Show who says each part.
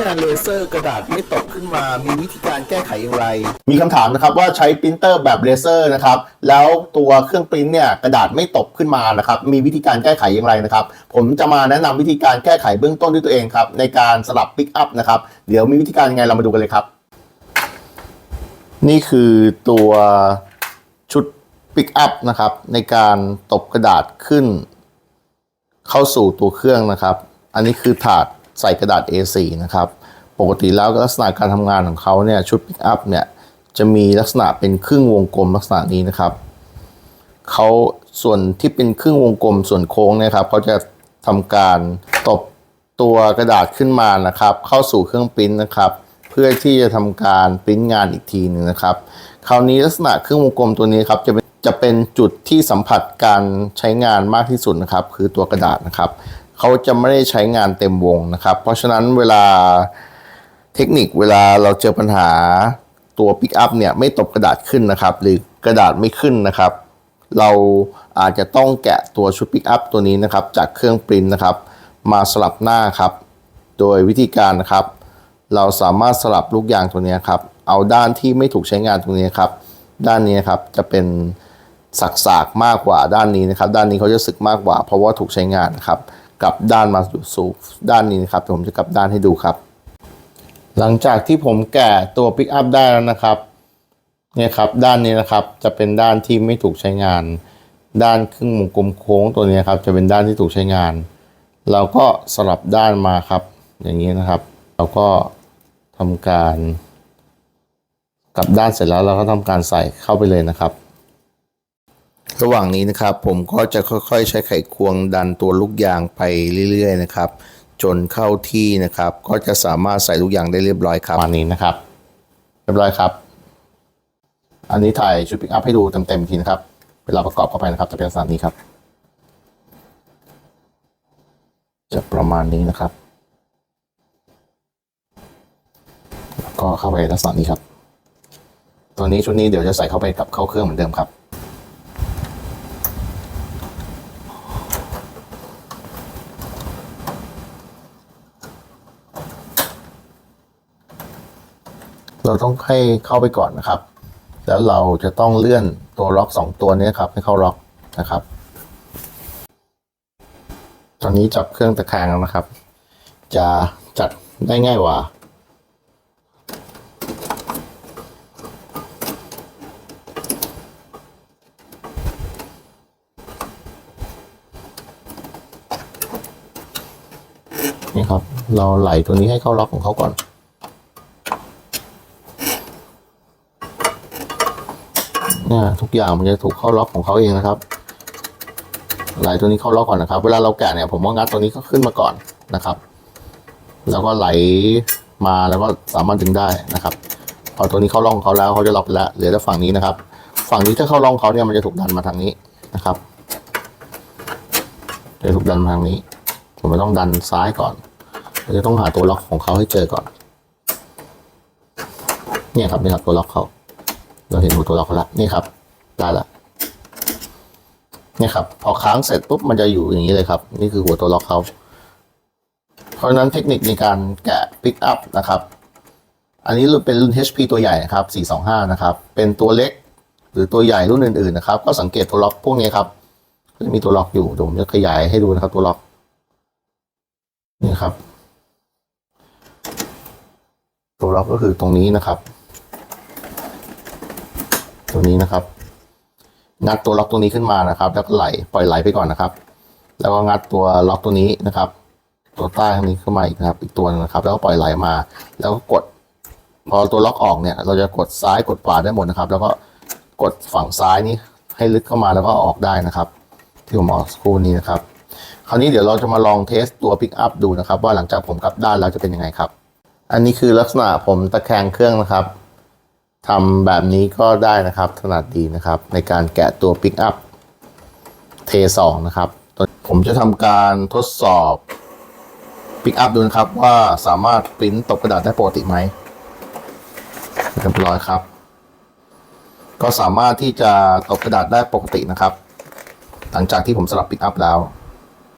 Speaker 1: งานเลเซอร์กระดาษไม่ตกขึ้นมามีวิธีการแก้ไขอย่างไร
Speaker 2: มีคำถามนะครับว่าใช้ปรินเตอร์แบบเลเซอร์นะครับแล้วตัวเครื่องปรินเนี่ยกระดาษไม่ตกขึ้นมานะครับมีวิธีการแก้ไขอย่างไรนะครับ ผมจะมาแนะนำวิธีการแก้ไขเบื้องต้นด้วยตัวเองครับในการสลับปิกอัพนะครับเดี๋ยวมีวิธีการยังไงเรามาดูกันเลยครับ นี่คือตัวชุดปิกอัพนะครับในการตบกระดาษขึ้น เข้าสู่ตัวเครื่องนะครับ อันนี้คือถาด ใส่กระดาษ A4 นะครับ ปกติแล้วลักษณะการทำงานของเขาเนี่ยชุดปิกอัพเนี่ยจะมีลักษณะเป็นครึ่งวงกลมลักษณะนี้นะครับเขาส่วนที่เป็นครึ่งวงกลมส่วนโค้งเนี่ยครับเขาจะทำการตบตัวกระดาษขึ้นมานะครับ เข้าสู่เครื่องปริ้นนะครับ เพื่อที่จะทำการปริ้นงานอีกทีหนึ่งนะครับ คราวนี้ลักษณะเครื่องวงกลมตัวนี้ครับจะเป็นจะเป็นจุดที่สัมผัสการใช้งานมากที่สุดนะครับ คือตัวกระดาษนะครับ เขาจะไม่ได้ใช้งานเต็มวงนะครับ เพราะฉะนั้นเวลาเทคนิคเวลาเราเจอปัญหาตัวปิกอัพเนี่ยไม่ตบกระดาษขึ้นนะครับ หรือกระดาษไม่ขึ้นนะครับ เราอาจจะต้องแกะตัวชุดปิกอัพตัวนี้นะครับ จากเครื่องปริ้นนะครับ มาสลับหน้าครับ โดยวิธีการนะครับ เราสามารถสลับลูกยางตัวนี้ครับ เอาด้านที่ไม่ถูกใช้งานตรงนี้ครับ ด้านนี้นะครับจะเป็นสักๆมากกว่าด้านนี้นะครับ ด้านนี้เขาจะสึกมากกว่า เพราะว่าถูกใช้งานนะครับ กลับด้านมาสู่ด้านนี้นะครับผมจะกลับด้านให้ดูครับ หลังจากที่ผมแกะตัวปิกอัพได้แล้วนะครับเนี่ยครับด้านนี้นะครับจะเป็นด้านที่ไม่ถูกใช้งาน ด้านครึ่งวงกลมโค้งตัวนี้ครับจะเป็นด้านที่ถูกใช้งาน เราก็สลับด้านมาครับ อย่างนี้นะครับ เราก็ทำการกลับด้านเสร็จแล้วเราก็ทำการใส่เข้าไปเลยนะครับ ระหว่างนี้นะครับผมก็จะค่อยๆ ใช้ไขควงดันตัวลูกยางไปเรื่อยๆนะครับ จนเข้าที่นะครับ ก็จะสามารถใส่ลูกยางได้เรียบร้อยครับประมาณนี้นะครับ เรียบร้อยครับ อันนี้ถ่ายชุดปิกอัพให้ดูเต็มๆทีนะครับเวลาประกอบเข้าไปนะครับจะเป็นลักษณะนี้ครับจะประมาณนี้นะครับ แล้วก็เข้าไปลักษณะนี้ครับ ตัวนี้ชุดนี้เดี๋ยวจะใส่เข้าไปกับเข้าเครื่องเหมือนเดิมครับ เราต้องให้เข้าไปก่อนนะครับ แล้วเราจะต้องเลื่อนตัวล็อกสองตัวนี้ครับให้เข้าล็อกนะครับ ตอนนี้จับเครื่องตะแคงแล้วนะครับ จะจัดได้ง่ายกว่านี่ครับ เราไหลตัวนี้ให้เข้าล็อกของเขาก่อน เนี่ยทุกอย่างมันจะถูกเข้าล็อกของเขาเองนะครับไหลตัวนี้เข้าล็อกก่อนนะครับ เวลาเราแกะเนี่ยผมว่างัดตัวนี้ก็ขึ้นมาก่อนนะครับ แล้วก็ไหลมาแล้วก็สามารถดึงได้นะครับพอตัวนี้เข้าร่องเขาแล้วเขาจะล็อกไปแล้วเหลือแต่ฝั่งนี้นะครับ ฝั่งนี้ถ้าเข้าร่องเขาเนี่ยมันจะถูกดันมาทางนี้นะครับจะถูกดันมาทางนี้ ผมจะต้องดันซ้ายก่อนเราจะต้องหาตัวล็อกของเขาให้เจอก่อน เนี่ยครับนี่ครับตัวล็อกเขา เราเห็นหัวตัวล็อกเขาแล้วนี่ครับ ได้ละนี่ครับ พอค้างเสร็จปุ๊บมันจะอยู่อย่างนี้เลยครับ นี่คือหัวตัวล็อกเขาเพราะฉะนั้นเทคนิคในการแกะปิกอัพนะครับ อันนี้เป็นรุ่น HP ตัวใหญ่นะครับ 425 นะครับ เป็นตัวเล็กหรือตัวใหญ่รุ่นอื่นๆนะครับ ก็สังเกตตัวล็อกพวกนี้ครับก็จะมีตัวล็อกอยู่เดี๋ยวผมจะขยายให้ดูนะครับตัวล็อก นี่ครับ ตัวล็อกก็คือตรงนี้นะครับ ตัวนี้นะครับ งัดตัวล็อกตัวนี้ขึ้นมานะครับ แล้วก็ไหลปล่อยไหลไปก่อนนะครับ แล้วก็งัดตัวล็อกตัวนี้นะครับ ตัวใต้ตรงนี้ขึ้นมาอีกนะครับ อีกตัวหนึงนะครับ แล้วก็ปล่อยไหลมา แล้วก็กด พอตัวล็อกออกเนี่ย เราจะกดซ้ายกดขวาได้หมดนะครับ แล้วก็กดฝั่งซ้ายนี้ให้ลึกเข้ามาแล้วก็ออกได้นะครับ ที่ผมบอกสกครู่นี้นะครับ คราวนี้เดี๋ยวเราจะมาลองเทสตัวปิกอัพดูนะครับ ว่าหลังจากผมกลับด้านแล้วจะเป็นยังไงครับ อันนี้คือลักษณะผมตะแคงเครื่องนะครับ ทำแบบนี้ก็ได้นะครับ ถนัดดีนะครับ ในการแกะตัวปิกอัพเทสองนะครับ ผมจะทำการทดสอบปิกอัพดูนะครับว่าสามารถปริ้นตกกระดาษได้ปกติไหมเรียบร้อยครับ ก็สามารถที่จะตกกระดาษได้ปกตินะครับ หลังจากที่ผมสลับปิกอัพแล้ว